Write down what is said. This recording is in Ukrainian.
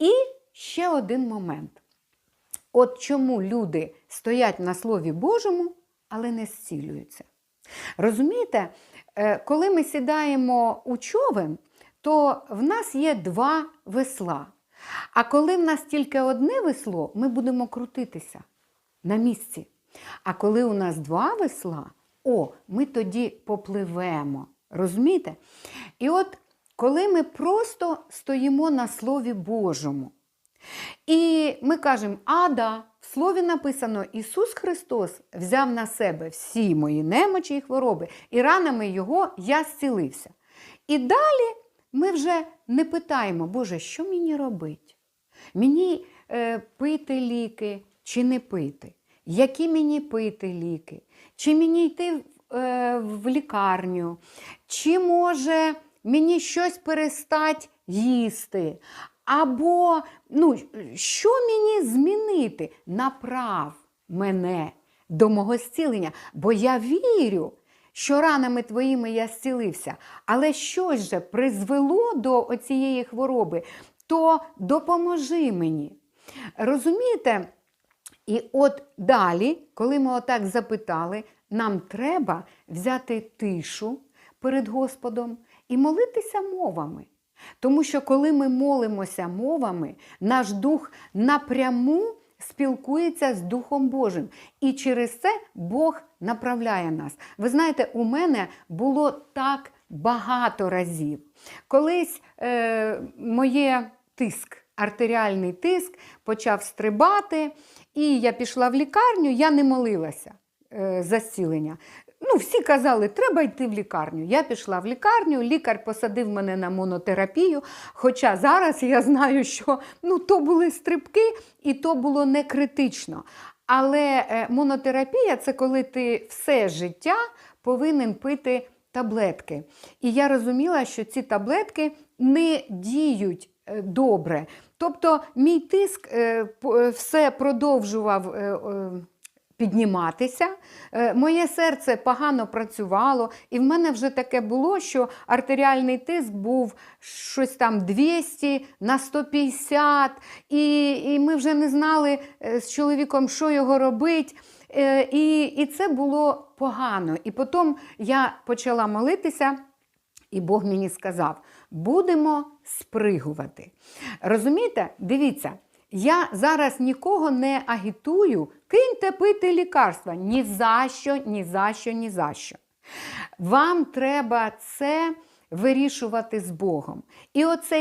І ще один момент. От чому люди стоять на Слові Божому, але не зцілюються. Розумієте, Е, коли ми сідаємо у човен, то в нас є два весла. А коли в нас тільки одне весло, ми будемо крутитися на місці. А коли у нас два весла, о, ми тоді попливемо. Розумієте? І от коли ми просто стоїмо на Слові Божому, і ми кажемо, а да, в слові написано, Ісус Христос взяв на себе всі мої немочі і хвороби, і ранами Його я зцілився. І далі ми вже не питаємо, Боже, що мені робити? Мені е, пити ліки чи не пити? Які мені пити ліки? Чи мені йти в, е, в лікарню? Чи може мені щось перестати їсти? Або ну, що мені змінити? Направ мене до мого зцілення, бо я вірю, що ранами твоїми я зцілився. Але щось же призвело до цієї хвороби, то допоможи мені. Розумієте? І от далі, коли ми отак запитали, нам треба взяти тишу перед Господом і молитися мовами. Тому що коли ми молимося мовами, наш дух напряму спілкується з Духом Божим. І через це Бог направляє нас. Ви знаєте, у мене було так багато разів. Колись е, моє тиск, артеріальний тиск почав стрибати, і я пішла в лікарню, я не молилася е, за зцілення. Ну, всі казали, треба йти в лікарню. Я пішла в лікарню, лікар посадив мене на монотерапію. Хоча зараз я знаю, що ну, то були стрибки і то було не критично. Але е, монотерапія це коли ти все життя повинен пити таблетки. І я розуміла, що ці таблетки не діють е, добре. Тобто мій тиск е, все продовжував. Підніматися. Е, Моє серце погано працювало, і в мене вже таке було, що артеріальний тиск був щось там 200 на 150, і, і ми вже не знали е, з чоловіком, що його робити. Е, І, і це було погано. І потім я почала молитися. І Бог мені сказав: будемо спригувати. Розумієте? Дивіться, я зараз нікого не агітую, киньте пити лікарства. Ні за що, ні за що, ні за що. Вам треба це вирішувати з Богом. І оцей